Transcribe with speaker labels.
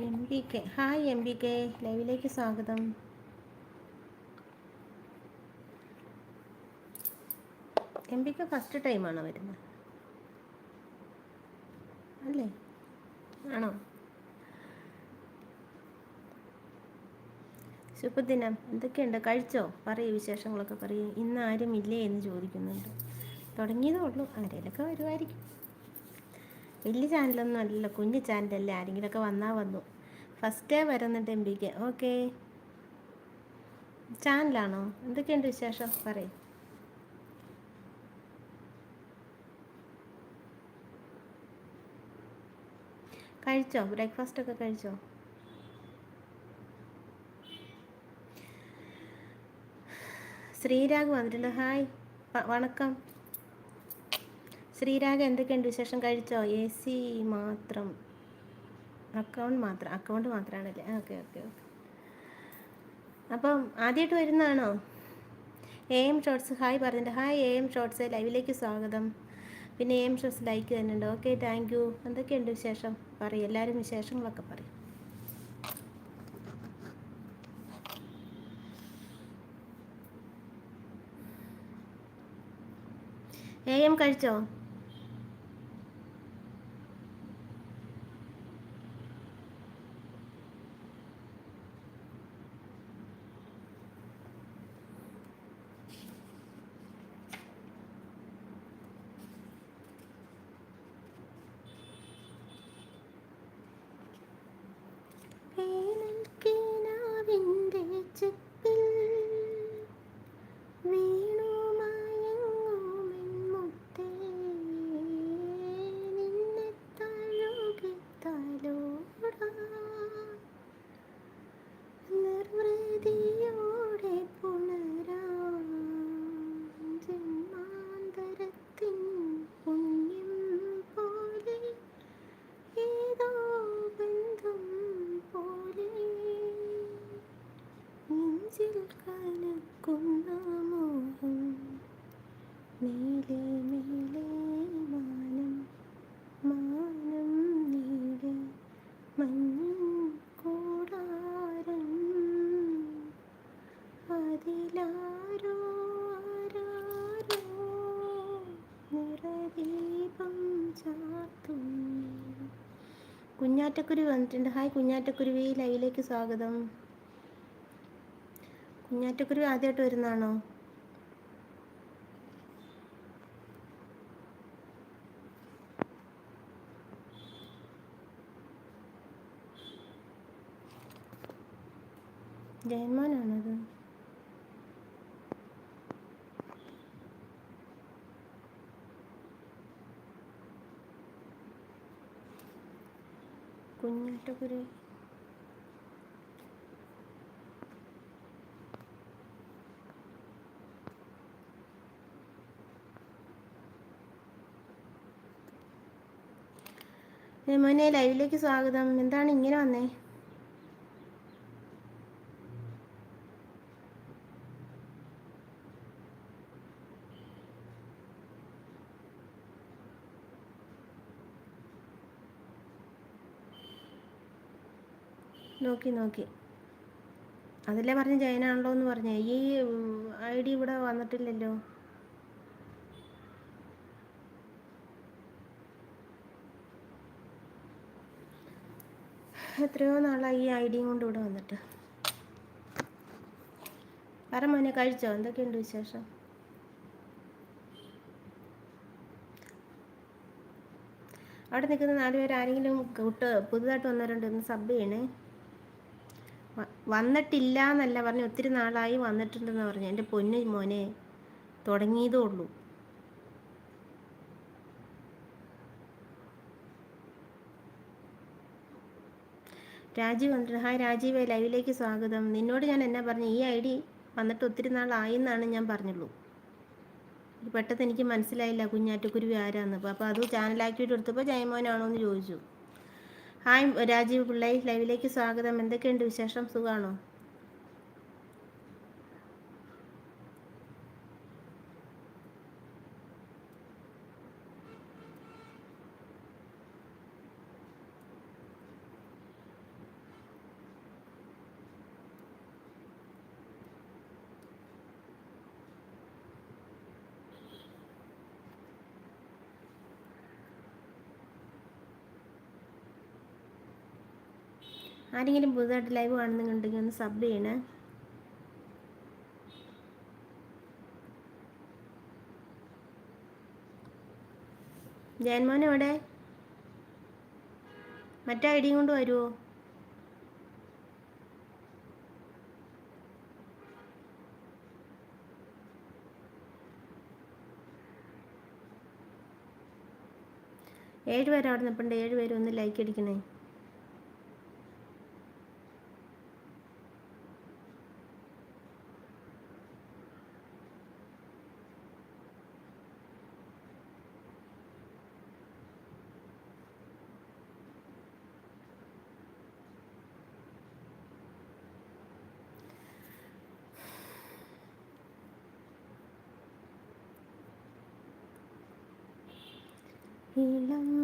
Speaker 1: M B K hi M B K ലൈവിലേക്ക് സ്വാഗതം. M B K first ടൈമാണോ വരുന്നത് അല്ലേ? ആണോ? ശുഭദിനം. എന്തൊക്കെയുണ്ട്? കഴിച്ചോ? പറയൂ വിശേഷങ്ങളൊക്കെ പറയൂ. ഇന്ന് ആരും ഇല്ലേ എന്ന് ചോദിക്കുന്നുണ്ട്. തുടങ്ങിയതേ ഉള്ളൂ. ആരെങ്കിലൊക്കെ വരുമായിരിക്കും വലിയ ചാനലൊന്നും അല്ലല്ലോ കുഞ്ഞു ചാനലല്ലേ ആരെങ്കിലുമൊക്കെ വന്നാൽ വന്നു. ഫസ്റ്റ് ഫസ്റ്റേ വരുന്നുണ്ട് എം പിക്ക് ഓക്കെ ചാനലാണോ? എന്തൊക്കെയുണ്ട് വിശേഷം? പറയും. കഴിച്ചോ? ബ്രേക്ക്ഫാസ്റ്റ് ഒക്കെ കഴിച്ചോ? ശ്രീരാഗ് വന്നിട്ടുണ്ട് ഹായ് വണക്കം. ശ്രീരാഗ് എന്തൊക്കെയുണ്ട് വിശേഷം? കഴിച്ചോ? എ സി മാത്രം. അക്കൗണ്ട് മാത്രം. അക്കൗണ്ട് മാത്രമാണല്ലേ ഓക്കെ ഓക്കെ ഓക്കെ അപ്പം ആദ്യമായിട്ട് വരുന്നതാണോ? എ എം ഷോർട്സ് ഹായ് പറഞ്ഞിട്ട് ഹായ് എ എം ഷോർട്സ് ലൈവിലേക്ക് സ്വാഗതം. പിന്നെ എ എം ഷോർട്സ് ലൈക്ക് തന്നെയുണ്ട് ഓക്കെ താങ്ക് യു എന്തൊക്കെയുണ്ട് വിശേഷം? പറയും. എല്ലാവരും വിശേഷങ്ങളൊക്കെ പറയും. എ എം കഴിച്ചോ? മേലെ മാനം കുഞ്ഞാറ്റക്കുരുവി വന്നിട്ടുണ്ട്. ഹായ് കുഞ്ഞാറ്റക്കുരുവി ലൈവിലേക്ക് സ്വാഗതം. കുഞ്ഞാറ്റക്കുരുവി ആദ്യമായിട്ട് വരുന്നതാണോ? ജയന്മാനാണത് കുഞ്ഞാറ്റക്കുരുവി മോനെ ലൈവിലേക്ക് സ്വാഗതം. എന്താണ് ഇങ്ങനെ വന്നേ? നോക്കി നോക്കി. അതല്ലേ പറഞ്ഞ ജയനാണല്ലോ എന്ന് പറഞ്ഞേ. ഈ ഐ ഡി ഇവിടെ വന്നിട്ടില്ലല്ലോ. എത്രയോ നാളായി ഈ ഐ ഡിയും കൊണ്ട് ഇവിടെ വന്നിട്ട്. പറ മോനെ കഴിച്ചോ? എന്തൊക്കെയുണ്ട് വിശേഷം? അവിടെ നിൽക്കുന്ന നാലുപേർ ആരെങ്കിലും കൂട്ട് പുതുതായിട്ട് വന്നവരുണ്ട് ഒന്ന് സബ് ചെയ്യണേ. വന്നിട്ടില്ല എന്നല്ല പറഞ്ഞു ഒത്തിരി നാളായി വന്നിട്ടുണ്ടെന്ന് പറഞ്ഞു. എന്റെ പൊന്ന് മോനെ തുടങ്ങിയതേ ഉള്ളൂ. രാജീവ് വന്നിട്ട് ഹായ് രാജീവ് ലൈവിലേക്ക് സ്വാഗതം. നിന്നോട് ഞാൻ എന്നാ പറഞ്ഞു? ഈ ഐ ഡി വന്നിട്ട് ഒത്തിരി നാളായി എന്നാണ് ഞാൻ പറഞ്ഞുള്ളൂ. പെട്ടെന്ന് എനിക്ക് മനസ്സിലായില്ല കുഞ്ഞാറ്റക്കുരുവി ആരാന്ന്. അപ്പോൾ അപ്പോൾ അത് ചാനലാക്കിയിട്ട് എടുത്തപ്പോൾ ജയമോനാണോ എന്ന് ചോദിച്ചു. ഹായ് രാജീവ് പിള്ളൈ ലൈവിലേക്ക് സ്വാഗതം. എന്തൊക്കെയുണ്ട് വിശേഷം? സുഖമാണോ ആരെങ്കിലും പുതുതായിട്ട് ലൈവ് കാണുന്നുണ്ടെങ്കിൽ ഒന്ന് സബ് ചെയ്യണേ. ജയൻമോൻ എവിടെ? മറ്റേ ഐഡിയും കൊണ്ട് വരുമോ ഏഴ് പേര് ഏഴുപേരും ഏഴ് ഒന്ന് ലൈക്ക് അടിക്കണേ. 你冷